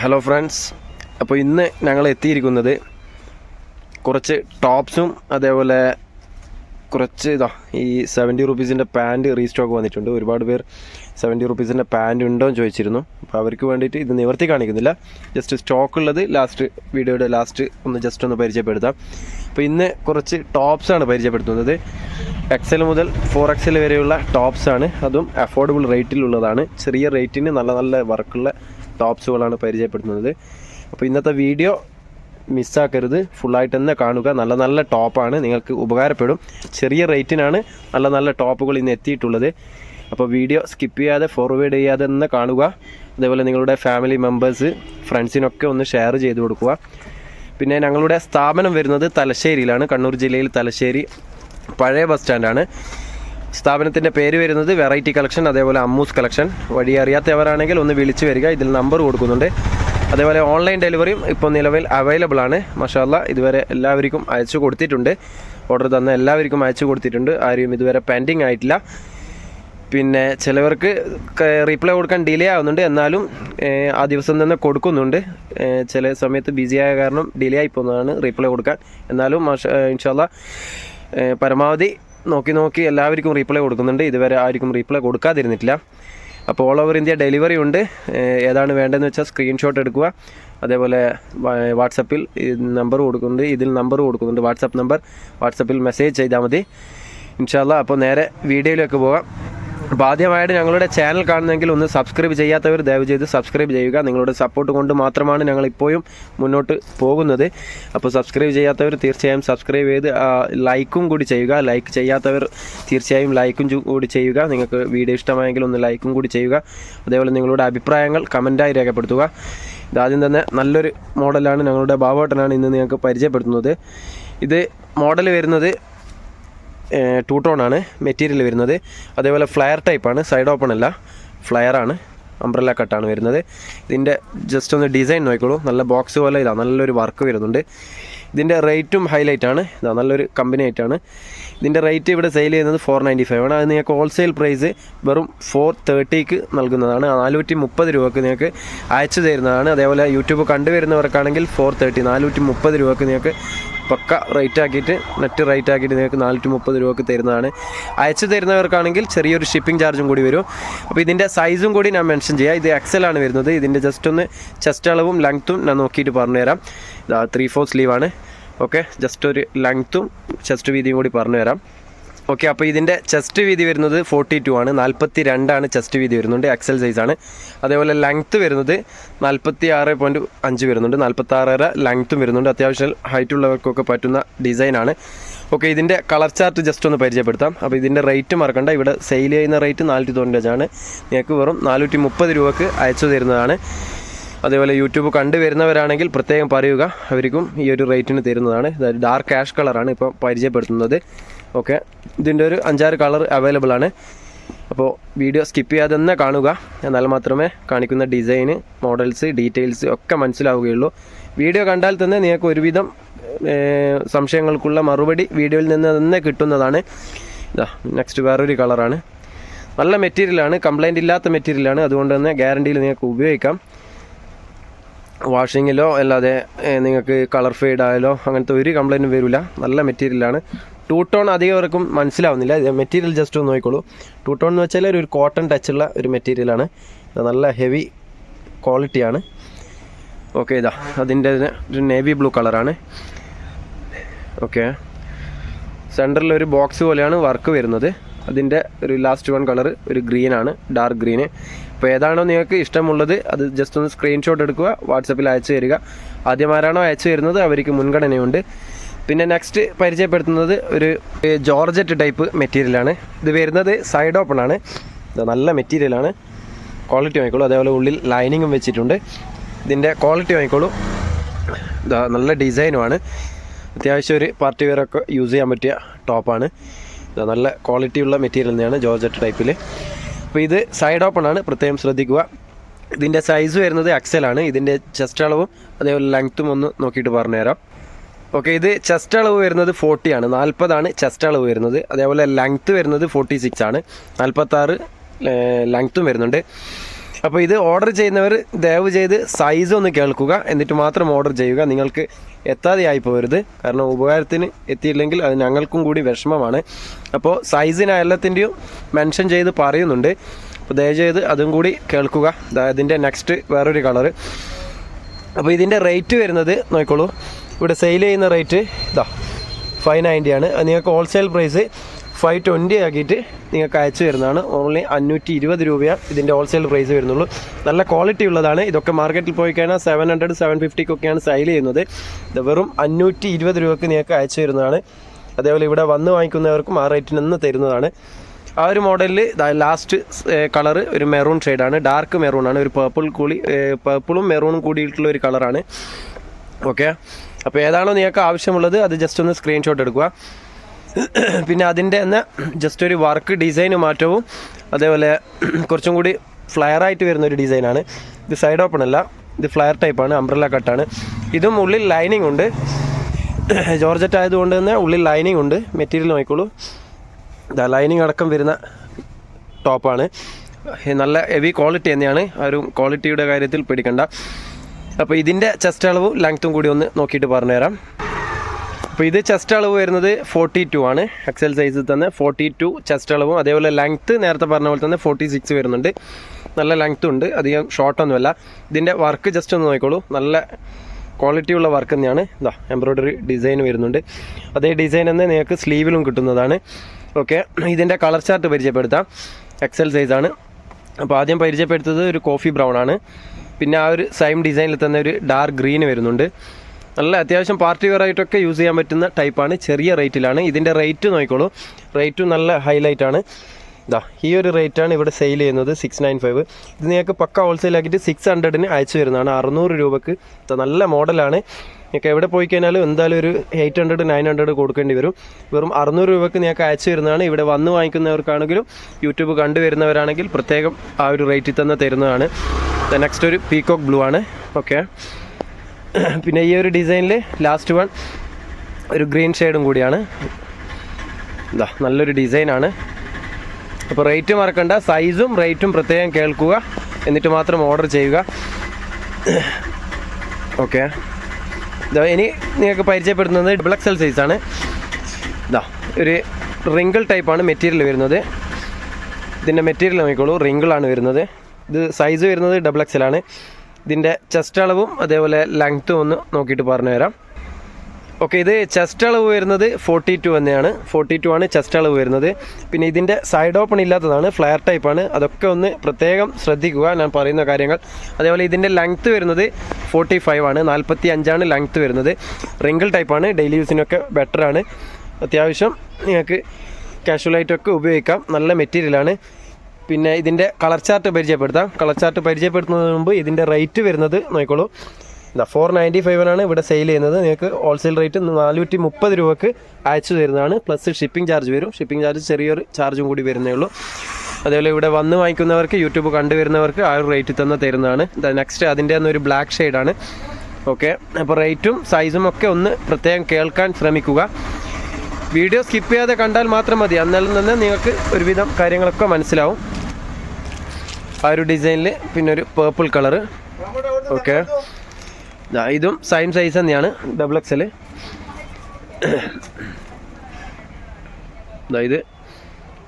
Hello friends അപ്പോൾ ഇന്ന് ഞങ്ങൾ എത്തിയിരിക്കുന്നത് കുറച്ച് ടോപ്സും അതേപോലെ കുറച്ച് ഇതാ ഈ സെവന്റി റുപ്പീസിന്റെ പാന്റ് റീസ്റ്റോക്ക് വന്നിട്ടുണ്ട്. ഒരുപാട് പേർ സെവന്റി റുപ്പീസിന്റെ പാന്റ് ഉണ്ടോ എന്ന് ചോദിച്ചിരുന്നു. അപ്പോൾ അവർക്ക് വേണ്ടിയിട്ട് ഇത് നിവർത്തി കാണിക്കുന്നില്ല. ജസ്റ്റ് സ്റ്റോക്ക് ഉള്ളത് ലാസ്റ്റ് വീഡിയോയുടെ ലാസ്റ്റ് ഒന്ന് ജസ്റ്റ് ഒന്ന് പരിചയപ്പെടുത്താം. അപ്പോൾ ഇന്ന് കുറച്ച് ടോപ്സാണ് പരിചയപ്പെടുത്തുന്നത്. എക്സൽ മുതൽ ഫോർ എക്സൽ വരെയുള്ള ടോപ്സാണ് അതും അഫോർഡബിൾ റേറ്റിലുള്ളതാണ് ചെറിയ റേറ്റിന് നല്ല നല്ല വർക്കുള്ള ടോപ്സുകളാണ് പരിചയപ്പെടുത്തുന്നത്. അപ്പോൾ ഇന്നത്തെ വീഡിയോ മിസ്സാക്കരുത്. ഫുള്ളായിട്ട് തന്നെ കാണുക. നല്ല നല്ല ടോപ്പാണ്. നിങ്ങൾക്ക് ഉപകാരപ്പെടും. ചെറിയ റേറ്റിനാണ് നല്ല നല്ല ടോപ്പുകൾ ഇന്ന് എത്തിയിട്ടുള്ളത്. അപ്പോൾ വീഡിയോ സ്കിപ്പ് ചെയ്യാതെ ഫോർവേഡ് ചെയ്യാതെ തന്നെ കാണുക. അതേപോലെ നിങ്ങളുടെ ഫാമിലി മെമ്പേഴ്സ് ഫ്രണ്ട്സിനൊക്കെ ഒന്ന് ഷെയർ ചെയ്ത് കൊടുക്കുക. പിന്നെ ഞങ്ങളുടെ സ്ഥാപനം വരുന്നത് തലശ്ശേരിയിലാണ്. കണ്ണൂർ ജില്ലയിൽ തലശ്ശേരി പഴയ ബസ് സ്റ്റാൻഡാണ്. സ്ഥാപനത്തിന്റെ പേര് വരുന്നത് വെറൈറ്റി കളക്ഷൻ അതേപോലെ അമ്മൂസ് കളക്ഷൻ. വഴി അറിയാത്തവരാണെങ്കിൽ ഒന്ന് വിളിച്ചു വരിക. ഇതിൽ നമ്പർ കൊടുക്കുന്നുണ്ട്. അതേപോലെ ഓൺലൈൻ ഡെലിവറിയും ഇപ്പോൾ നിലവിൽ അവൈലബിൾ ആണ്. മഷാല്ല ഇതുവരെ എല്ലാവർക്കും അയച്ചു കൊടുത്തിട്ടുണ്ട്. ഓർഡർ തന്ന എല്ലാവർക്കും അയച്ചു കൊടുത്തിട്ടുണ്ട്. ആരും ഇതുവരെ പെൻഡിങ് ആയിട്ടില്ല. പിന്നെ ചിലവർക്ക് റീപ്ലൈ കൊടുക്കാൻ ഡിലേ ആവുന്നുണ്ട്. എന്നാലും ആ ദിവസം തന്നെ കൊടുക്കുന്നുണ്ട്. ചില സമയത്ത് ബിസി ആയ കാരണം ഡിലേ ആയി പോകുന്നതാണ് റീപ്ലൈ കൊടുക്കാൻ. എന്നാലും ഇൻഷാല്ല പരമാവധി നോക്കി നോക്കി എല്ലാവർക്കും റീപ്ലൈ കൊടുക്കുന്നുണ്ട്. ഇതുവരെ ആർക്കും റീപ്ലൈ കൊടുക്കാതിരുന്നിട്ടില്ല. അപ്പോൾ ഓൾ ഓവർ ഇന്ത്യ ഡെലിവറി ഉണ്ട്. ഏതാണ് വേണ്ടതെന്ന് വെച്ചാൽ സ്ക്രീൻഷോട്ട് എടുക്കുക. അതേപോലെ വാട്സപ്പിൽ നമ്പർ കൊടുക്കുന്നുണ്ട്. ഇതിൽ നമ്പർ കൊടുക്കുന്നുണ്ട്. വാട്സപ്പ് നമ്പർ വാട്സപ്പിൽ മെസ്സേജ് ചെയ്താൽ മതി. ഇൻഷാല്ല അപ്പോൾ നേരെ വീഡിയോയിലേക്ക് പോകാം. അപ്പോൾ ആദ്യമായിട്ട് ഞങ്ങളുടെ ചാനൽ കാണുന്നെങ്കിൽ ഒന്ന് സബ്സ്ക്രൈബ് ചെയ്യാത്തവർ ദയവ് ചെയ്ത് സബ്സ്ക്രൈബ് ചെയ്യുക. നിങ്ങളുടെ സപ്പോർട്ട് കൊണ്ട് മാത്രമാണ് ഞങ്ങൾ ഇപ്പോഴും മുന്നോട്ട് പോകുന്നത്. അപ്പോൾ സബ്സ്ക്രൈബ് ചെയ്യാത്തവർ തീർച്ചയായും സബ്സ്ക്രൈബ് ചെയ്ത് ലൈക്കും കൂടി ചെയ്യുക. ലൈക്ക് ചെയ്യാത്തവർ തീർച്ചയായും ലൈക്കും കൂടി ചെയ്യുക. നിങ്ങൾക്ക് വീഡിയോ ഇഷ്ടമായെങ്കിൽ ഒന്ന് ലൈക്കും കൂടി ചെയ്യുക. അതേപോലെ നിങ്ങളുടെ അഭിപ്രായങ്ങൾ കമന്റായി രേഖപ്പെടുത്തുക. ഇതാദ്യം തന്നെ നല്ലൊരു മോഡലാണ് ഞങ്ങളുടെ ബാബോട്ടനാണ് ഇന്ന് നിങ്ങൾക്ക് പരിചയപ്പെടുത്തുന്നത്. ഇത് മോഡൽ വരുന്നത് ടൂ ടോൺ ആണ് മെറ്റീരിയൽ വരുന്നത്. അതേപോലെ ഫ്ലയർ ടൈപ്പാണ് സൈഡ് ഓപ്പൺ അല്ല. ഫ്ലയർ ആണ്. അംബ്രല്ല കട്ടാണ് വരുന്നത്. ഇതിന്റെ ജസ്റ്റ് ഒന്ന് ഡിസൈൻ നോക്കിക്കോളൂ. നല്ല ബോക്സ് പോലെ ഇതാ. നല്ലൊരു വർക്ക് വരുന്നുണ്ട്. ഇതിന്റെ റേറ്റും ഹൈലൈറ്റ് ആണ്. ഇതാ നല്ലൊരു കമ്പനി ആയിട്ടാണ് ഇതിന്റെ റേറ്റ് ഇവിടെ സെയിൽ ചെയ്യുന്നത് ഫോർ നയന്റി ഫൈവ് ആണ്. അത് നിങ്ങൾക്ക് ഹോൾസെയിൽ പ്രൈസ് വെറും ഫോർ തേർട്ടിക്ക് നൽകുന്നതാണ്. നാനൂറ്റി മുപ്പത് രൂപക്ക് നിങ്ങൾക്ക് അയച്ചു തരുന്നതാണ്. അതേപോലെ യൂട്യൂബ് കണ്ടുവരുന്നവർക്കാണെങ്കിൽ ഫോർ തേർട്ടി നാനൂറ്റി മുപ്പത് രൂപക്ക് നിങ്ങൾക്ക് പക്ക റേറ്റ് ആക്കിയിട്ട് നെറ്റ് റേറ്റ് ആക്കിയിട്ട് നിങ്ങൾക്ക് നാനൂറ്റി മുപ്പത് രൂപക്ക് തരുന്നതാണ്. അയച്ചു തരുന്നവർക്കാണെങ്കിൽ ചെറിയൊരു ഷിപ്പിംഗ് ചാർജും കൂടി വരും. അപ്പോൾ ഇതിന്റെ സൈസും കൂടി ഞാൻ മെൻഷൻ ചെയ്യാം. ഇത് എക്സൽ ആണ് വരുന്നത്. ഇതിന്റെ ജസ്റ്റ് ഒന്ന് ചെസ്റ്റ് അളവും ലെങ്ത്തും ഞാൻ നോക്കിയിട്ട് പറഞ്ഞുതരാം. ത്രീ ഫോർ സ്ലീവാണ് ഓക്കെ ജസ്റ്റ് ഒരു ലെങ്ത്തും ചെസ്റ്റ് വീതിയും കൂടി പറഞ്ഞുതരാം. ഓക്കെ അപ്പോൾ ഇതിന്റെ ചെസ്റ്റ് വീതി വരുന്നത് ഫോർട്ടി ടു ആണ്. നാൽപ്പത്തി രണ്ടാണ് ചെസ്റ്റ് വീതി വരുന്നുണ്ട്. എക്സൽ സൈസാണ് അതേപോലെ ലെങ്ത്ത് വരുന്നത് നാൽപ്പത്തി ആറ് പോയിന്റ് അഞ്ച് വരുന്നുണ്ട്. നാൽപ്പത്തി ആറര ലെങ്ത്തും വരുന്നുണ്ട്. അത്യാവശ്യം ഹൈറ്റ് ഉള്ളവർക്കൊക്കെ പറ്റുന്ന ഡിസൈനാണ് ഓക്കെ ഇതിന്റെ കളർ ചാർട്ട് ജസ്റ്റ് ഒന്ന് പരിചയപ്പെടുത്താം. അപ്പോൾ ഇതിന്റെ റേറ്റ് മറക്കണ്ട. ഇവിടെ സെയിൽ ചെയ്യുന്ന റേറ്റ് നാനൂറ്റി തൊണ്ണൂറ്റഞ്ചാണ് നിങ്ങൾക്ക് വെറും നാനൂറ്റി മുപ്പത് രൂപക്ക് അയച്ചു തരുന്നതാണ്. അതേപോലെ യൂട്യൂബ് കണ്ടുവരുന്നവരാണെങ്കിൽ പ്രത്യേകം പറയുക. അവർക്കും ഈ ഒരു റേറ്റിന് തരുന്നതാണ്. ഡാർക്ക് ആഷ് കളറാണ് ഇപ്പോൾ പരിചയപ്പെടുത്തുന്നത്. ഓക്കെ. ഇതിന്റെ ഒരു അഞ്ചാറ് കളർ അവൈലബിൾ ആണ്. അപ്പോൾ വീഡിയോ സ്കിപ്പ് ചെയ്യാതെ തന്നെ കാണുക. എന്നാൽ മാത്രമേ കാണിക്കുന്ന ഡിസൈന് മോഡൽസ് ഡീറ്റെയിൽസ് ഒക്കെ മനസ്സിലാവുകയുള്ളൂ. വീഡിയോ കണ്ടാൽ തന്നെ നിങ്ങൾക്ക് ഒരുവിധം സംശയങ്ങൾക്കുള്ള മറുപടി വീഡിയോയിൽ നിന്ന് തന്നെ കിട്ടുന്നതാണ്. ഇതാ നെക്സ്റ്റ് വേറൊരു കളറാണ് നല്ല മെറ്റീരിയലാണ് കംപ്ലൈന്റ് ഇല്ലാത്ത മെറ്റീരിയലാണ് അതുകൊണ്ട് തന്നെ ഗ്യാരണ്ടിയിൽ നിങ്ങൾക്ക് ഉപയോഗിക്കാം. വാഷിങ്ങിലോ അല്ലാതെ നിങ്ങൾക്ക് കളർ ഫെയ്ഡ് ആയാലോ അങ്ങനത്തെ ഒരു കംപ്ലൈന്റും വരില്ല നല്ല മെറ്റീരിയലാണ് ടൂ ടോൺ അധികവർക്കും മനസ്സിലാവുന്നില്ല. ഇത് മെറ്റീരിയൽ ജസ്റ്റ് ഒന്ന് നോക്കിക്കോളൂ. ടൂ ടോൺ എന്ന് വെച്ചാൽ ഒരു കോട്ടൺ ടച്ചുള്ള ഒരു മെറ്റീരിയലാണ് നല്ല ഹെവി ക്വാളിറ്റിയാണ് ഓക്കെ ഇതാ അതിന്റെ ഒരു നേവി ബ്ലൂ കളറാണ് ഓക്കെ സെന്ററിൽ ഒരു ബോക്സ് പോലെയാണ് വർക്ക് വരുന്നത്. അതിന്റെ ഒരു ലാസ്റ്റ് വൺ കളർ ഒരു ഗ്രീൻ ആണ് ഡാർക്ക് ഗ്രീൻ അപ്പോൾ ഏതാണോ നിങ്ങൾക്ക് ഇഷ്ടമുള്ളത് അത് ജസ്റ്റ് ഒന്ന് സ്ക്രീൻഷോട്ട് എടുക്കുക വാട്സപ്പിൽ അയച്ചു തരിക. ആദ്യമാരാണോ അയച്ചു തരുന്നത് അവർക്ക് മുൻഗണനയുണ്ട്. പിന്നെ നെക്സ്റ്റ് പരിചയപ്പെടുത്തുന്നത് ഒരു ജോർജറ്റ് ടൈപ്പ് മെറ്റീരിയൽ ആണ്. ഇത് വരുന്നത് സൈഡ് ഓപ്പൺ ആണ്. ഇത് നല്ല മെറ്റീരിയൽ ആണ്. ക്വാളിറ്റി വാങ്ങിക്കോളൂ. അതേപോലെ ഉള്ളിൽ ലൈനിങ്ങും വെച്ചിട്ടുണ്ട്. ഇതിന്റെ ക്വാളിറ്റി വാങ്ങിക്കോളൂ. നല്ല ഡിസൈനുമാണ് അത്യാവശ്യം ഒരു പാർട്ടി വെയറൊക്കെ യൂസ് ചെയ്യാൻ പറ്റിയ ടോപ്പാണ് നല്ല ക്വാളിറ്റി ഉള്ള മെറ്റീരിയൽ തന്നെയാണ് ജോർജറ്റ് ടൈപ്പിൽ അപ്പോൾ ഇത് സൈഡ് ഓപ്പൺ ആണ്. പ്രത്യേകം ശ്രദ്ധിക്കുക. ഇതിന്റെ സൈസ് വരുന്നത് എക്സൽ ആണ്. ഇതിന്റെ ചെസ്റ്റ് അളവും അതേപോലെ ലെങ്ത്തും ഒന്ന് നോക്കിയിട്ട് പറഞ്ഞുതരാം. ഓക്കെ ഇത് ചെസ്റ്റ് അളവ് വരുന്നത് ഫോർട്ടി ആണ്. നാൽപ്പതാണ് ചെസ്റ്റ് അളവ് വരുന്നത്. അതേപോലെ ലെങ്ത്ത് വരുന്നത് ഫോർട്ടി സിക്സ് ആണ് നാൽപ്പത്താറ് ലെങ്ത്തും വരുന്നുണ്ട്. അപ്പോൾ ഇത് ഓർഡർ ചെയ്യുന്നവർ ദയവ് ചെയ്ത് സൈസ് ഒന്ന് കേൾക്കുക. എന്നിട്ട് മാത്രം ഓർഡർ ചെയ്യുക. നിങ്ങൾക്ക് എത്താതെ ആയി പോരുത്. കാരണം ഉപകാരത്തിന് എത്തിയില്ലെങ്കിൽ അത് ഞങ്ങൾക്കും കൂടി വിഷമമാണ്. അപ്പോൾ സൈസിന് എല്ലാത്തിന്റെയും മെൻഷൻ ചെയ്ത് പറയുന്നുണ്ട്. അപ്പോൾ ദയചെയ്ത് അതും കൂടി കേൾക്കുക. അതിന്റെ നെക്സ്റ്റ് വേറൊരു കളറ് അപ്പോൾ ഇതിന്റെ റേറ്റ് വരുന്നത് നോക്കിക്കോളൂ. ഇവിടെ സെയിൽ ചെയ്യുന്ന റേറ്റ് ഇതാ ഫൈവ് നയന്റി ആണ്. നിങ്ങൾക്ക് ഹോൾസെയിൽ പ്രൈസ് ഫൈവ് ട്വന്റി ആക്കിയിട്ട് നിങ്ങൾക്ക് അയച്ചു വരുന്നതാണ് ഓൺലി അഞ്ഞൂറ്റി ഇരുപത് രൂപയാണ് ഇതിന്റെ ഹോൾസെയിൽ പ്രൈസ് വരുന്നുള്ളൂ. നല്ല ക്വാളിറ്റി ഉള്ളതാണ്. ഇതൊക്കെ മാർക്കറ്റിൽ പോയി കഴിഞ്ഞാൽ സെവൻ ഹൺഡ്രഡ് സെവൻ ഫിഫ്റ്റിക്കൊക്കെയാണ് സെയിൽ ചെയ്യുന്നത്. ഇത് വെറും അഞ്ഞൂറ്റി ഇരുപത് രൂപയ്ക്ക് നിങ്ങൾക്ക് അയച്ചു വരുന്നതാണ് അതേപോലെ ഇവിടെ വന്ന് വാങ്ങിക്കുന്നവർക്കും ആ റേറ്റിൽ നിന്ന് തരുന്നതാണ്. ആ ഒരു മോഡലിൽ ലാസ്റ്റ് കളറ് ഒരു മെറൂൺ ഷെയ്ഡാണ് ഡാർക്ക് മെറൂൺ ആണ്. ഒരു പേർപ്പിൾ കൂടി പേർപ്പിളും മെറൂണും കൂടിയിട്ടുള്ള ഒരു കളറാണ് ഓക്കെ അപ്പോൾ ഏതാണോ നിങ്ങൾക്ക് ആവശ്യമുള്ളത് അത് ജസ്റ്റ് ഒന്ന് സ്ക്രീൻഷോട്ട് എടുക്കുക. പിന്നെ അതിന്റെ തന്നെ ജസ്റ്റ് ഒരു വർക്ക് ഡിസൈന് മാറ്റവും അതേപോലെ കുറച്ചും കൂടി ഫ്ലയർ ആയിട്ട് വരുന്ന ഒരു ഡിസൈനാണ് ഇത് സൈഡ് ഓപ്പൺ അല്ല ഇത് ഫ്ലയർ ടൈപ്പാണ് അംബ്രല്ല കട്ടാണ് ഇതും ഉള്ളിൽ ലൈനിങ് ഉണ്ട്. ജോർജറ്റ് ആയതുകൊണ്ട് തന്നെ ഉള്ളിൽ ലൈനിങ് ഉണ്ട്. മെറ്റീരിയൽ നോക്കിക്കോളൂ. ഇതാ ലൈനിങ് അടക്കം വരുന്ന ടോപ്പാണ് നല്ല ഹെവി ക്വാളിറ്റി തന്നെയാണ്. ആ ഒരു ക്വാളിറ്റിയുടെ കാര്യത്തിൽ പേടിക്കണ്ട. അപ്പോൾ ഇതിന്റെ ചെസ്റ്റ് അളവും ലെങ്ത്തും കൂടി ഒന്ന് നോക്കിയിട്ട് പറഞ്ഞു തരാം അപ്പോൾ ഇത് ചെസ്റ്റ് അളവ് വരുന്നത് ഫോർട്ടി ടു ആണ് എക്സൽ സൈസിൽ തന്നെ ഫോർട്ടി ടു ചെസ്റ്റ് അളവും അതേപോലെ ലെങ്ത്ത് നേരത്തെ പറഞ്ഞ പോലെ തന്നെ ഫോർട്ടി സിക്സ് വരുന്നുണ്ട്. നല്ല ലെങ്ത്തും ഉണ്ട് അധികം ഷോർട്ടൊന്നുമല്ല ഇതിന്റെ വർക്ക് ജസ്റ്റ് ഒന്ന് നോക്കിക്കോളൂ. നല്ല ക്വാളിറ്റി ഉള്ള വർക്ക് തന്നെയാണ്. ഇതാ എംബ്രോയ്ഡറി ഡിസൈൻ വരുന്നുണ്ട്. അതേ ഡിസൈൻ തന്നെ നിങ്ങൾക്ക് സ്ലീവിലും കിട്ടുന്നതാണ്. ഓക്കെ ഇതിന്റെ കളർ ചാർട്ട് പരിചയപ്പെടുത്താം. എക്സൽ സൈസാണ് അപ്പോൾ ആദ്യം പരിചയപ്പെടുത്തത് ഒരു കോഫി ബ്രൗൺ ആണ്. പിന്നെ ആ ഒരു സെയിം ഡിസൈനിൽ തന്നെ ഒരു ഡാർക്ക് ഗ്രീൻ വരുന്നുണ്ട്. നല്ല അത്യാവശ്യം പാർട്ടി വെയർ ആയിട്ടൊക്കെ യൂസ് ചെയ്യാൻ പറ്റുന്ന ടൈപ്പാണ് ചെറിയ റേറ്റിലാണ് ഇതിന്റെ റേറ്റ് നോക്കിക്കോളൂ. റേറ്റും നല്ല ഹൈലൈറ്റ് ആണ്. ഇതാ ഈ ഒരു റേറ്റാണ് ഇവിടെ സെയിൽ ചെയ്യുന്നത് സിക്സ് നയൻ ഫൈവ് ഇത് നിങ്ങൾക്ക് പക്ക ഹോൾസെയിൽ ആക്കിയിട്ട് സിക്സ് ഹൺഡ്രഡിന് അയച്ചു വരുന്നതാണ് അറുന്നൂറ് രൂപക്ക് നല്ല മോഡലാണ് നിങ്ങൾക്ക് എവിടെ പോയി കഴിഞ്ഞാലും എന്തായാലും ഒരു എയ്റ്റ് ഹൺഡ്രഡ് നയൻ ഹൺഡ്രഡ് കൊടുക്കേണ്ടി വരും. വെറും അറുന്നൂറ് രൂപയ്ക്ക് നിങ്ങൾക്ക് അയച്ചു തരുന്നതാണ്. ഇവിടെ വന്ന് വാങ്ങിക്കുന്നവർക്കാണെങ്കിലും യൂട്യൂബ് കണ്ടുവരുന്നവരാണെങ്കിൽ പ്രത്യേകം ആ ഒരു റേറ്റിൽ തന്നെ തരുന്നതാണ്. നെക്സ്റ്റ് ഒരു പീകോക്ക് ബ്ലൂ ആണ്. ഓക്കെ പിന്നെ ഈ ഒരു ഡിസൈനിൽ ലാസ്റ്റ് വൺ ഒരു ഗ്രീൻ ഷെയ്ഡും കൂടിയാണ്. ഇതാ നല്ലൊരു ഡിസൈനാണ് അപ്പോൾ റേറ്റ് മറക്കണ്ട. സൈസും റേറ്റും പ്രത്യേകം കേൾക്കുക. എന്നിട്ട് മാത്രം ഓർഡർ ചെയ്യുക. ഓക്കെ ഇനി നിങ്ങൾക്ക് പരിചയപ്പെടുത്തുന്നത് ഡബിൾ എക്സൽ സൈസാണ് ഇതാ ഒരു റിങ്കിൾ ടൈപ്പാണ് മെറ്റീരിയൽ വരുന്നത്. ഇതിന്റെ മെറ്റീരിയൽ നോക്കിക്കോളൂ റിങ്കിളാണ് വരുന്നത്. ഇത് സൈസ് വരുന്നത് ഡബിൾ എക്സൽ ആണ്. ഇതിന്റെ ചെസ്റ്റ് അളവും അതേപോലെ ലെങ്ത്തും ഒന്ന് നോക്കിയിട്ട് പറഞ്ഞു തരാം ഓക്കെ ഇത് ചെസ്റ്റ് അളവ് വരുന്നത് ഫോർട്ടി ടു തന്നെയാണ്. ഫോർട്ടി ടു ആണ് ചെസ്റ്റ് അളവ് വരുന്നത് പിന്നെ ഇതിന്റെ സൈഡ് ഓപ്പൺ ഇല്ലാത്തതാണ് ഫ്ലെയർ ടൈപ്പാണ് അതൊക്കെ ഒന്ന് പ്രത്യേകം ശ്രദ്ധിക്കുക ഞാൻ പറയുന്ന കാര്യങ്ങൾ. അതേപോലെ ഇതിന്റെ ലെങ്ത്ത് വരുന്നത് ഫോർട്ടി ഫൈവ് ആണ് നാൽപ്പത്തി അഞ്ചാണ് ലെങ്ത്ത് വരുന്നത് റിങ്കിൾ ടൈപ്പാണ് ഡെയിലി യൂസിനൊക്കെ ബെറ്ററാണ് അത്യാവശ്യം നിങ്ങൾക്ക് കാഷ്വലായിട്ടൊക്കെ ഉപയോഗിക്കാം. നല്ല മെറ്റീരിയലാണ് പിന്നെ ഇതിന്റെ കളർ ചാർട്ട് പരിചയപ്പെടുത്താം. കളർ ചാർട്ട് പരിചയപ്പെടുത്തുന്നതിന് മുമ്പ് ഇതിന്റെ റേറ്റ് വരുന്നത് നോക്കിക്കോളൂ. ഇതാ ഫോർ നയന്റി ഫൈവിനാണ് ഇവിടെ സെയിൽ ചെയ്യുന്നത്. നിങ്ങൾക്ക് ഹോൾസെയിൽ റേറ്റ് നാനൂറ്റി മുപ്പത് രൂപക്ക് അയച്ചു തരുന്നതാണ്. പ്ലസ് ഷിപ്പിംഗ് ചാർജ് വരും. ഷിപ്പിംഗ് ചാർജ് ചെറിയൊരു ചാർജും കൂടി വരുന്നേ ഉള്ളൂ. അതേപോലെ ഇവിടെ വന്ന് വാങ്ങിക്കുന്നവർക്ക് യൂട്യൂബ് കണ്ടുവരുന്നവർക്ക് ആ ഒരു റേറ്റിൽ തന്നെ തരുന്നതാണ്. നെക്സ്റ്റ് അതിന്റെ തന്നെ ഒരു ബ്ലാക്ക് ഷെയ്ഡാണ് ഓക്കെ അപ്പോൾ റേറ്റും സൈസും ഒക്കെ ഒന്ന് പ്രത്യേകം കേൾക്കാൻ ശ്രമിക്കുക. വീഡിയോ സ്കിപ്പ് ചെയ്യാതെ കണ്ടാൽ മാത്രം മതി. അന്നാലും തന്നെ നിങ്ങൾക്ക് ഒരുവിധം കാര്യങ്ങളൊക്കെ മനസ്സിലാവും. ആ ഒരു ഡിസൈനിൽ പിന്നെ ഒരു പേർപ്പിൾ കളറ് ഓക്കെ ഇതും സെയിം സൈസ് തന്നെയാണ് ഡബിൾ എക്സൽ ഇത്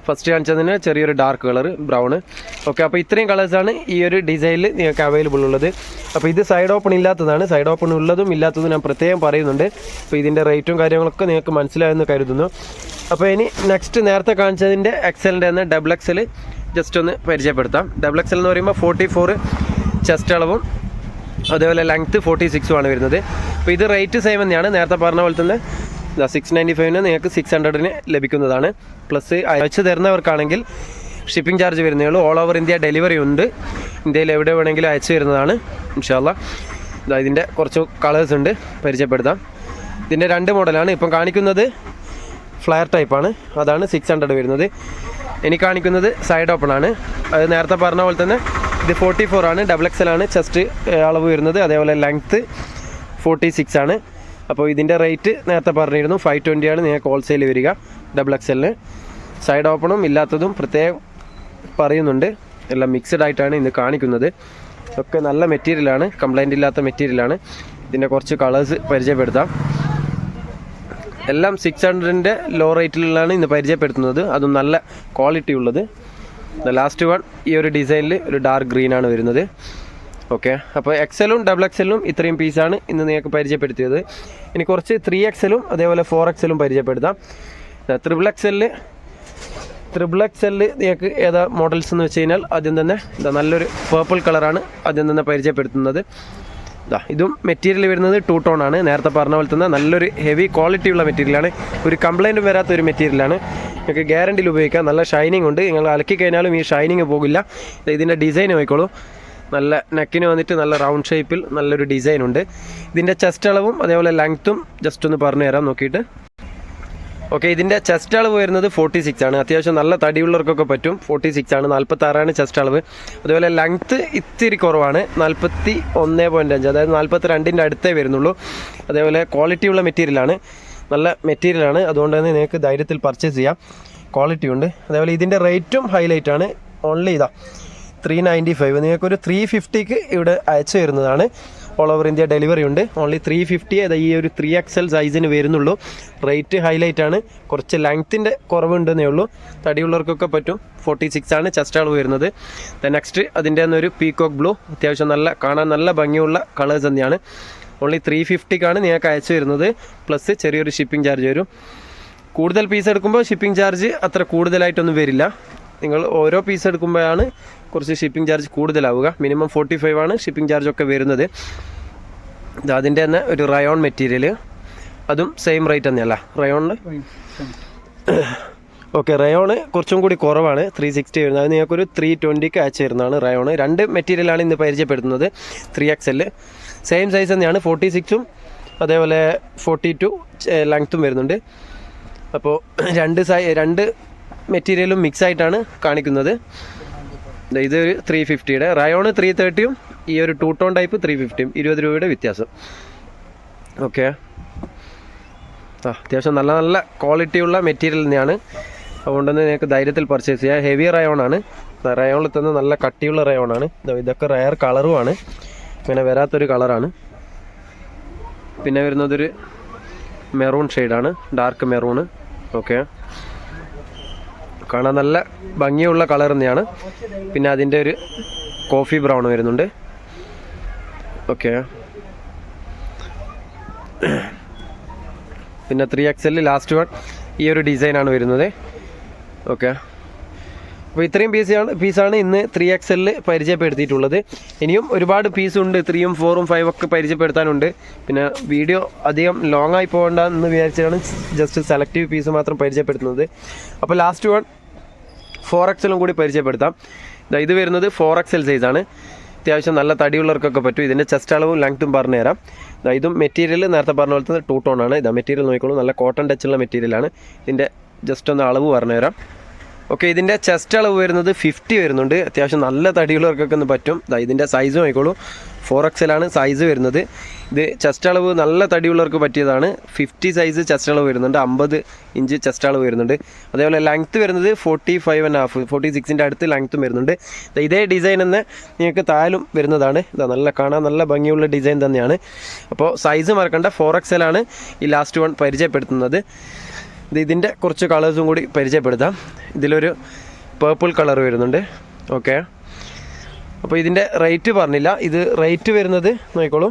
ഫസ്റ്റ് കാണിച്ചതിന് ചെറിയൊരു ഡാർക്ക് കളർ ബ്രൗൺ ഓക്കെ അപ്പോൾ ഇത്രയും കളേഴ്സാണ് ഈ ഒരു ഡിസൈനിൽ നിങ്ങൾക്ക് അവൈലബിൾ ഉള്ളത്. അപ്പോൾ ഇത് സൈഡ് ഓപ്പൺ ഇല്ലാത്തതാണ്. സൈഡ് ഓപ്പൺ ഉള്ളതും ഇല്ലാത്തതും ഞാൻ പ്രത്യേകം പറയുന്നുണ്ട്. അപ്പോൾ ഇതിന്റെ റേറ്റും കാര്യങ്ങളൊക്കെ നിങ്ങൾക്ക് മനസ്സിലായെന്ന് കരുതുന്നു. അപ്പോൾ ഇനി നെക്സ്റ്റ് നേരത്തെ കാണിച്ചതിന്റെ എക്സലിന്റെ തന്നെ ഡബിൾ എക്സൽ ജസ്റ്റ് ഒന്ന് പരിചയപ്പെടുത്താം. ഡബിൾ എക്സൽ എന്ന് പറയുമ്പോൾ ഫോർട്ടി ഫോർ ചെസ്റ്റ് അളവും അതേപോലെ ലെങ്ത്ത് ഫോർട്ടി സിക്സും ആണ് വരുന്നത്. അപ്പോൾ ഇത് റേറ്റ് സെയിം തന്നെയാണ്. നേരത്തെ പറഞ്ഞ പോലെ തന്നെ സിക്സ് നയന്റി ഫൈവിന് നിങ്ങൾക്ക് സിക്സ് ഹൺഡ്രഡിന് ലഭിക്കുന്നതാണ്. പ്ലസ് അയച്ചു തരുന്നവർക്കാണെങ്കിൽ ഷിപ്പിംഗ് ചാർജ് വരുന്നേ ഉള്ളൂ. ഓൾ ഓവർ ഇന്ത്യ ഡെലിവറി ഉണ്ട്. ഇന്ത്യയിൽ എവിടെ വേണമെങ്കിലും അയച്ചു തരുന്നതാണ്. ഇൻഷാല്ല ഇതാ ഇതിന്റെ കുറച്ച് കളേഴ്സ് ഉണ്ട്. പരിചയപ്പെടുത്താം. ഇതിന്റെ രണ്ട് മോഡലാണ് ഇപ്പം കാണിക്കുന്നത് ഫ്ലയർ ടൈപ്പാണ് അതാണ് സിക്സ് ഹൺഡ്രഡ് വരുന്നത്. ഇനി കാണിക്കുന്നത് സൈഡ് ഓപ്പൺ ആണ്. അത് നേരത്തെ പറഞ്ഞ പോലെ തന്നെ ഇത് ഫോർട്ടി ഫോർ ആണ് ഡബിൾ എക്സൽ ആണ്. ചെസ്റ്റ് അളവ് വരുന്നത്. അതേപോലെ ലെങ്ത്ത് ഫോർട്ടി സിക്സ് ആണ്. അപ്പോൾ ഇതിന്റെ റേറ്റ് നേരത്തെ പറഞ്ഞിരുന്നു. ഫൈവ് ട്വന്റി ആണ്. നിങ്ങൾക്ക് ഹോൾസെയിൽ വരിക. ഡബിൾ എക്സലിന് സൈഡ് ഓപ്പണും ഇല്ലാത്തതും പ്രത്യേകം പറയുന്നുണ്ട്. എല്ലാം മിക്സഡ് ആയിട്ടാണ് ഇന്ന് കാണിക്കുന്നത്. ഒക്കെ നല്ല മെറ്റീരിയലാണ് കംപ്ലൈന്റ് ഇല്ലാത്ത മെറ്റീരിയലാണ് ഇതിന്റെ കുറച്ച് കളേഴ്സ് പരിചയപ്പെടുത്താം. എല്ലാം സിക്സ് ഹൺഡ്രഡിന്റെ ലോ റേറ്റിലാണ് ഇന്ന് പരിചയപ്പെടുത്തുന്നത്. അതും നല്ല ക്വാളിറ്റി ഉള്ളത്. ലാസ്റ്റ് വൺ ഈ ഒരു ഡിസൈനിൽ ഒരു ഡാർക്ക് ഗ്രീൻ ആണ് വരുന്നത്. ഓക്കെ അപ്പോൾ എക്സലും ഡബിൾ എക്സലും ഇത്രയും പീസാണ് ഇന്ന് നിങ്ങൾക്ക് പരിചയപ്പെടുത്തിയത്. ഇനി കുറച്ച് ത്രീ എക്സലും അതേപോലെ ഫോർ എക്സലും പരിചയപ്പെടുത്താം. ത്രിബിൾ എക്സലിൽ ത്രിബിൾ എക്സലിൽ നിങ്ങൾക്ക് ഏതാ മോഡൽസ് എന്ന് വെച്ച് കഴിഞ്ഞാൽ ആദ്യം തന്നെ നല്ലൊരു പേർപ്പിൾ കളറാണ് ആദ്യം തന്നെ പരിചയപ്പെടുത്തുന്നത്. ഇതാ മെറ്റീരിയൽ വരുന്നത് ടൂ ടോൺ ആണ്. നേരത്തെ പറഞ്ഞ പോലെ തന്നെ നല്ലൊരു ഹെവി ക്വാളിറ്റി ഉള്ള മെറ്റീരിയലാണ് ഒരു കംപ്ലൈന്റും വരാത്ത ഒരു മെറ്റീരിയലാണ് നിങ്ങൾക്ക് ഗ്യാരണ്ടിയിൽ ഉപയോഗിക്കാം. നല്ല ഷൈനിങ് ഉണ്ട്. നിങ്ങൾ അലക്കി കഴിഞ്ഞാലും ഈ ഷൈനിങ് പോകില്ല. ഇതിന്റെ ഡിസൈൻ നോക്കിക്കോളൂ. നല്ല നെക്കിന് വന്നിട്ട് നല്ല റൗണ്ട് ഷേപ്പിൽ നല്ലൊരു ഡിസൈൻ ഉണ്ട്. ഇതിന്റെ ചെസ്റ്റ് അളവും അതേപോലെ ലെങ്ത്തും ജസ്റ്റ് ഒന്ന് പറഞ്ഞു തരാം നോക്കിയിട്ട്. ഓക്കെ ഇതിന്റെ ചെസ്റ്റ് അളവ് വരുന്നത് ഫോർട്ടി സിക്സ് ആണ്. അത്യാവശ്യം നല്ല തടിയുള്ളവർക്കൊക്കെ പറ്റും. ഫോർട്ടി സിക്സ് ആണ്. നാൽപ്പത്തി ആറാണ് ചെസ്റ്റ് അളവ്. അതുപോലെ ലെങ്ത്ത് ഇത്തിരി കുറവാണ്. നാൽപ്പത്തി ഒന്ന് പോയിന്റ് അഞ്ച്. അതായത് നാൽപ്പത്തി രണ്ടിന്റെ അടുത്തേ വരുന്നുള്ളൂ. അതേപോലെ ക്വാളിറ്റി ഉള്ള മെറ്റീരിയലാണ് നല്ല മെറ്റീരിയലാണ് അതുകൊണ്ട് തന്നെ നിങ്ങൾക്ക് ധൈര്യത്തിൽ പർച്ചേസ് ചെയ്യാം. ക്വാളിറ്റി ഉണ്ട്. അതേപോലെ ഇതിന്റെ റേറ്റും ഹൈലൈറ്റ് ആണ്. ഓൺലി ഇതാ ത്രീ നയന്റി ഫൈവ് നിങ്ങൾക്കൊരു ത്രീ ഫിഫ്റ്റിക്ക് ഇവിടെ അയച്ചു തരുന്നതാണ്. ഓൾ ഓവർ ഇന്ത്യ ഡെലിവറി ഉണ്ട്. ഓൺലി ത്രീ ഫിഫ്റ്റി അത് ഈ ഒരു ത്രീ എക്സൽ സൈസിന് വരുന്നുള്ളൂ. റേറ്റ് ഹൈലൈറ്റ് ആണ്. കുറച്ച് ലെങ്ത്തിന്റെ കുറവുണ്ടെന്നേ ഉള്ളൂ. തടിയുള്ളവർക്കൊക്കെ പറ്റും. ഫോർട്ടി സിക്സ് ആണ് ചെസ്റ്റ് അളവ് വരുന്നത്. ദ നെക്സ്റ്റ് അതിന്റെ തന്നെ ഒരു പീകോക്ക് ബ്ലൂ അത്യാവശ്യം നല്ല കാണാൻ നല്ല ഭംഗിയുള്ള കളേഴ്സ് തന്നെയാണ്. ഓൺലി ത്രീ ഫിഫ്റ്റിക്കാണ് നിങ്ങൾക്ക് അയച്ചു വരുന്നത് പ്ലസ് ചെറിയൊരു ഷിപ്പിംഗ് ചാർജ് വരും. കൂടുതൽ പീസ് എടുക്കുമ്പോൾ ഷിപ്പിംഗ് ചാർജ് അത്ര കൂടുതലായിട്ടൊന്നും വരില്ല. നിങ്ങൾ ഓരോ പീസ് എടുക്കുമ്പോഴാണ് കുറച്ച് ഷിപ്പിംഗ് ചാർജ് കൂടുതലാവുക. മിനിമം ഫോർട്ടി ഫൈവ് ആണ് ഷിപ്പിംഗ് ചാർജ് ഒക്കെ വരുന്നത്. ഇത് അതിന്റെ തന്നെ ഒരു റയോൺ മെറ്റീരിയൽ അതും സെയിം റേറ്റ് തന്നെയല്ല? റയോണിൽ ഓക്കെ റയോണ് കുറച്ചും കൂടി കുറവാണ്. ത്രീ സിക്സ്റ്റി വരുന്നത്. അത് നിങ്ങൾക്കൊരു ത്രീ ട്വന്റിക്ക് അയച്ചു തരുന്നതാണ് റയോണ് രണ്ട് മെറ്റീരിയലാണ് ഇന്ന് പരിചയപ്പെടുത്തുന്നത് three X L same size തന്നെയാണ്. ഫോർട്ടി സിക്സും അതേപോലെ ഫോർട്ടി ടു ലെങ്ത്തും വരുന്നുണ്ട്. അപ്പോൾ രണ്ട് സൈ രണ്ട് മെറ്റീരിയലും മിക്സ് ആയിട്ടാണ് കാണിക്കുന്നത്. ഇത് ത്രീ ഫിഫ്റ്റിയുടെ റയോണ് ത്രീ തേർട്ടിയും ഈ ഒരു ടൂ ടോൺ ടൈപ്പ് ത്രീ ഫിഫ്റ്റിയും ഇരുപത് രൂപയുടെ വ്യത്യാസം. ഓക്കെ ആ അത്യാവശ്യം നല്ല നല്ല ക്വാളിറ്റിയുള്ള മെറ്റീരിയൽ തന്നെയാണ്. അതുകൊണ്ട് തന്നെ നിങ്ങൾക്ക് ധൈര്യത്തിൽ പർച്ചേസ് ചെയ്യാം. ഹെവി റയോണാണ് റയോണിൽ തന്നെ നല്ല കട്ടിയുള്ള റയോണാണ് ഇതൊക്കെ റയർ കളറുമാണ് പിന്നെ വരാത്തൊരു കളറാണ് പിന്നെ വരുന്നതൊരു മെറൂൺ ഷെയ്ഡാണ് ഡാർക്ക് മെറൂണ് ഓക്കെ കാണാൻ നല്ല ഭംഗിയുള്ള കളർ തന്നെയാണ്. പിന്നെ അതിന്റെ ഒരു കോഫി ബ്രൗൺ വരുന്നുണ്ട്. ഓക്കെ. പിന്നെ ത്രീ എക്സലിൽ ലാസ്റ്റ് വൺ ഈ ഒരു ഡിസൈനാണ് വരുന്നത്. ഓക്കെ. അപ്പോൾ ഇത്രയും പീസാണ് പീസാണ് ഇന്ന് ത്രീ എക്സലിൽ പരിചയപ്പെടുത്തിയിട്ടുള്ളത്. ഇനിയും ഒരുപാട് പീസ് ഉണ്ട് ത്രീയും ഫോറും ഫൈവും ഒക്കെ പരിചയപ്പെടുത്താനുണ്ട്. പിന്നെ വീഡിയോ അധികം ലോങ് ആയി പോകണ്ട എന്ന് വിചാരിച്ചാണ് ജസ്റ്റ് സെലക്റ്റീവ് പീസ് മാത്രം പരിചയപ്പെടുത്തുന്നത്. അപ്പോൾ ലാസ്റ്റ് വൺ ഫോർ എക്സലും കൂടി പരിചയപ്പെടുത്താം. ഇത് വരുന്നത് ഫോർ എക്സൽ സൈസാണ് അത്യാവശ്യം നല്ല തടിയുള്ളവർക്കൊക്കെ പറ്റും. ഇതിന്റെ ചെസ്റ്റ് അളവും ലെങ്ത്തും പറഞ്ഞുതരാം ഇതും മെറ്റീരിയൽ നേരത്തെ പറഞ്ഞ പോലത്തെ ടൂ ടോൺ ആണ്. ഇതാ മെറ്റീരിയൽ നോക്കിക്കോളൂ. നല്ല കോട്ടൺ ടച്ചുള്ള മെറ്റീരിയലാണ് ഇതിന്റെ ജസ്റ്റ് ഒന്ന് അളവ് പറഞ്ഞു തരാം. ഓക്കെ ഇതിന്റെ ചെസ്റ്റ് അളവ് വരുന്നത് ഫിഫ്റ്റി വരുന്നുണ്ട്. അത്യാവശ്യം നല്ല തടിയുള്ളവർക്കൊക്കെ ഒന്ന് പറ്റും. ഇതിന്റെ സൈസ് നോക്കിക്കോളൂ ഫോർ എക്സലാണ് സൈസ് വരുന്നത്. ഇത് ചെസ്റ്റ് അളവ് നല്ല തടിയുള്ളവർക്ക് പറ്റിയതാണ്. ഫിഫ്റ്റി സൈസ് ചെസ്റ്റ് അളവ് വരുന്നുണ്ട്. അമ്പത് ഇഞ്ച് ചെസ്റ്റ് അളവ് വരുന്നുണ്ട്. അതേപോലെ ലെങ്ത്ത് വരുന്നത് forty five and half forty സിക്സിന്റെ അടുത്ത് ലെങ്ത്തും വരുന്നുണ്ട്. ഇതേ ഡിസൈൻ തന്നെ നിങ്ങൾക്ക് താലും വരുന്നതാണ്. ഇതാ നല്ല കാണാൻ നല്ല ഭംഗിയുള്ള ഡിസൈൻ തന്നെയാണ്. അപ്പോൾ സൈസ് മറക്കണ്ട ഫോർ എക്സലാണ് ഈ ലാസ്റ്റ് വൺ പരിചയപ്പെടുത്തുന്നത്. ഇത് ഇതിന്റെ കുറച്ച് കളേഴ്സും കൂടി പരിചയപ്പെടുത്താം. ഇതിലൊരു പേർപ്പിൾ കളർ വരുന്നുണ്ട്. ഓക്കെ അപ്പോൾ ഇതിന്റെ റേറ്റ് പറഞ്ഞില്ല. ഇത് റേറ്റ് വരുന്നത് നോക്കിക്കോളൂ.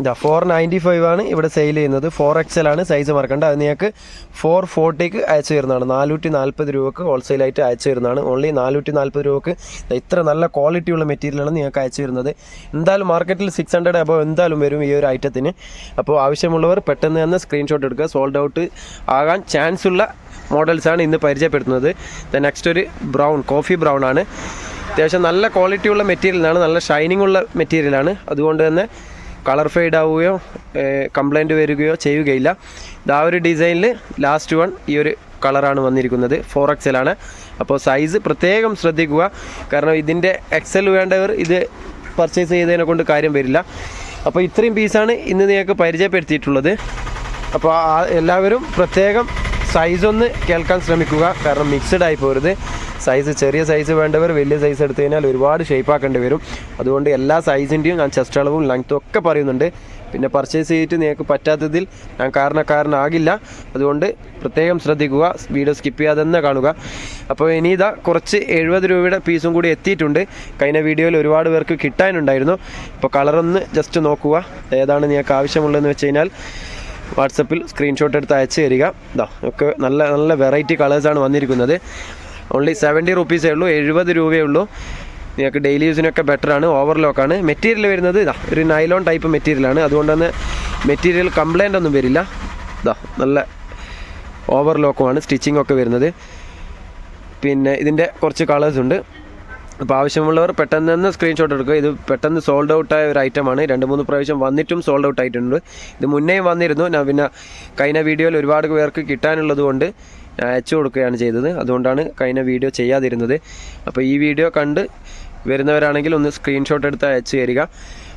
ഇതാ ഫോർ നയന്റി ഫൈവ് ആണ് ഇവിടെ സെയിൽ ചെയ്യുന്നത്. ഫോർ എക്സൽ ആണ് സൈസ് മറക്കേണ്ടത് അത് നിങ്ങൾക്ക് ഫോർ ഫോർട്ടിക്ക് അയച്ചു തരുന്നതാണ്. നാനൂറ്റി നാൽപ്പത് രൂപക്ക് ഹോൾസെയിലായിട്ട് അയച്ചു തരുന്നതാണ്. ഓൺലി നാനൂറ്റി നാൽപ്പത് രൂപക്ക് ഇത്ര നല്ല ക്വാളിറ്റിയുള്ള മെറ്റീരിയലാണ് നിങ്ങൾക്ക് അയച്ചു തരുന്നത്. എന്തായാലും മാർക്കറ്റിൽ സിക്സ് ഹൺഡ്രഡ് അപ്പോൾ എന്തായാലും വരും ഈ ഒരു ഐറ്റത്തിന് അപ്പോൾ ആവശ്യമുള്ളവർ പെട്ടെന്ന് തന്നെ സ്ക്രീൻഷോട്ട് എടുക്കുക. സോൾഡ് ഔട്ട് ആകാൻ ചാൻസ് ഉള്ള മോഡൽസാണ് ഇന്ന് പരിചയപ്പെടുത്തുന്നത്. നെക്സ്റ്റ് ഒരു ബ്രൗൺ കോഫി ബ്രൗൺ ആണ്. അത്യാവശ്യം നല്ല ക്വാളിറ്റിയുള്ള മെറ്റീരിയലാണ് നല്ല ഷൈനിങ് ഉള്ള മെറ്റീരിയലാണ് അതുകൊണ്ട് തന്നെ കളർ ഫെയ്ഡ് ആവുകയോ കംപ്ലൈന്റ് വരികയോ ചെയ്യുകയില്ല. ഇത് ആ ഒരു ഡിസൈനിൽ ലാസ്റ്റ് വൺ ഈ ഒരു കളറാണ് വന്നിരിക്കുന്നത് ഫോർ എക്സലാണ് അപ്പോൾ സൈസ് പ്രത്യേകം ശ്രദ്ധിക്കുക. കാരണം ഇതിന്റെ എക്സൽ വേണ്ടവർ ഇത് പർച്ചേസ് ചെയ്തതിനെ കൊണ്ട് കാര്യം വരില്ല. അപ്പോൾ ഇത്രയും പീസാണ് ഇന്ന് നിങ്ങൾക്ക് പരിചയപ്പെടുത്തിയിട്ടുള്ളത്. അപ്പോൾ എല്ലാവരും പ്രത്യേകം സൈസ് ഒന്ന് കേൾക്കാൻ ശ്രമിക്കുക. കാരണം മിക്സഡ് ആയി പോരുത്. സൈസ് ചെറിയ സൈസ് വേണ്ടവർ വലിയ സൈസ് എടുത്തു കഴിഞ്ഞാൽ ഒരുപാട് ഷേപ്പ് ആക്കേണ്ടി വരും. അതുകൊണ്ട് എല്ലാ സൈസിന്റെയും ഞാൻ ചെസ്റ്റ് അളവും ലെങ്ത്തും ഒക്കെ പറയുന്നുണ്ട്. പിന്നെ പർച്ചേസ് ചെയ്തിട്ട് നിങ്ങൾക്ക് പറ്റാത്തതിൽ ഞാൻ കാരണക്കാരനാകില്ല. അതുകൊണ്ട് പ്രത്യേകം ശ്രദ്ധിക്കുക. വീഡിയോ സ്കിപ്പ് ചെയ്യാതെ തന്നെ കാണുക. അപ്പോൾ ഇനി ഇതാ കുറച്ച് എഴുപത് രൂപയുടെ പീസും കൂടി എത്തിയിട്ടുണ്ട്. കഴിഞ്ഞ വീഡിയോയിൽ ഒരുപാട് പേർക്ക് കിട്ടാനുണ്ടായിരുന്നു. അപ്പോൾ കളറൊന്ന് ജസ്റ്റ് നോക്കുക. ഏതാണ് നിങ്ങൾക്ക് ആവശ്യമുള്ളതെന്ന് വെച്ച് കഴിഞ്ഞാൽ വാട്സപ്പിൽ സ്ക്രീൻഷോട്ട് എടുത്ത് അയച്ചു തരിക. ഇതാ ഒക്കെ നല്ല നല്ല വെറൈറ്റി കളേഴ്സാണ് വന്നിരിക്കുന്നത്. ഓൺലി സെവന്റി റുപ്പീസേ ഉള്ളൂ എഴുപത് രൂപയേ ഉള്ളൂ. നിങ്ങൾക്ക് ഡെയിലി യൂസിനൊക്കെ ബെറ്ററാണ് ഓവർലോക്കാണ് മെറ്റീരിയൽ വരുന്നത് ഇതാ ഒരു നൈലോൺ ടൈപ്പ് മെറ്റീരിയലാണ് അതുകൊണ്ട് തന്നെ മെറ്റീരിയൽ കംപ്ലൈന്റ് ഒന്നും വരില്ല. ഇതാ നല്ല ഓവർലോക്കുമാണ് സ്റ്റിച്ചിങ് ഒക്കെ വരുന്നത്. പിന്നെ ഇതിന്റെ കുറച്ച് കളേഴ്സ് ഉണ്ട്. അപ്പോൾ ആവശ്യമുള്ളവർ പെട്ടെന്ന് തന്നെ സ്ക്രീൻഷോട്ട് എടുക്കുക. ഇത് പെട്ടെന്ന് സോൾഡ് ഔട്ട് ആയ ഒരു ഐറ്റമാണ് രണ്ട് മൂന്ന് പ്രാവശ്യം വന്നിട്ടും സോൾഡ് ഔട്ട് ആയിട്ടുണ്ട്. ഇത് മുന്നേയും വന്നിരുന്നു. ഞാൻ പിന്നെ കഴിഞ്ഞ വീഡിയോയിൽ ഒരുപാട് പേർക്ക് കിട്ടാനുള്ളത് കൊണ്ട് ഞാൻ അയച്ചു കൊടുക്കുകയാണ് ചെയ്തത്. അതുകൊണ്ടാണ് കഴിഞ്ഞ വീഡിയോ ചെയ്യാതിരുന്നത്. അപ്പോൾ ഈ വീഡിയോ കണ്ട് വരുന്നവരാണെങ്കിൽ ഒന്ന് സ്ക്രീൻഷോട്ട് എടുത്ത് അയച്ചു തരിക.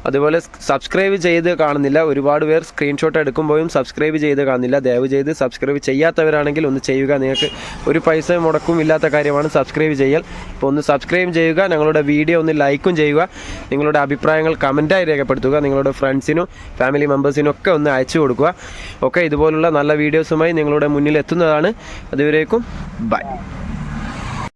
അതുപോലെ സബ്സ്ക്രൈബ് ചെയ്ത് കാണുന്നില്ല. ഒരുപാട് പേർ സ്ക്രീൻഷോട്ട് എടുക്കുമ്പോഴും സബ്സ്ക്രൈബ് ചെയ്ത് കാണുന്നില്ല. ദയവ് ചെയ്ത് സബ്സ്ക്രൈബ് ചെയ്യാത്തവരാണെങ്കിൽ ഒന്ന് ചെയ്യുക. നിങ്ങൾക്ക് ഒരു പൈസ മുടക്കും ഇല്ലാത്ത കാര്യമാണ് സബ്സ്ക്രൈബ് ചെയ്യൽ. അപ്പോൾ ഒന്ന് സബ്സ്ക്രൈബ് ചെയ്യുക. ഞങ്ങളുടെ വീഡിയോ ഒന്ന് ലൈക്കും ചെയ്യുക. നിങ്ങളുടെ അഭിപ്രായങ്ങൾ കമന്റായി രേഖപ്പെടുത്തുക. നിങ്ങളുടെ ഫ്രണ്ട്സിനും ഫാമിലി മെമ്പേഴ്സിനും ഒക്കെ ഒന്ന് അയച്ചു കൊടുക്കുക. ഓക്കെ ഇതുപോലുള്ള നല്ല വീഡിയോസുമായി നിങ്ങളുടെ മുന്നിൽ എത്തുന്നതാണ്. അതുവരേക്കും ബൈ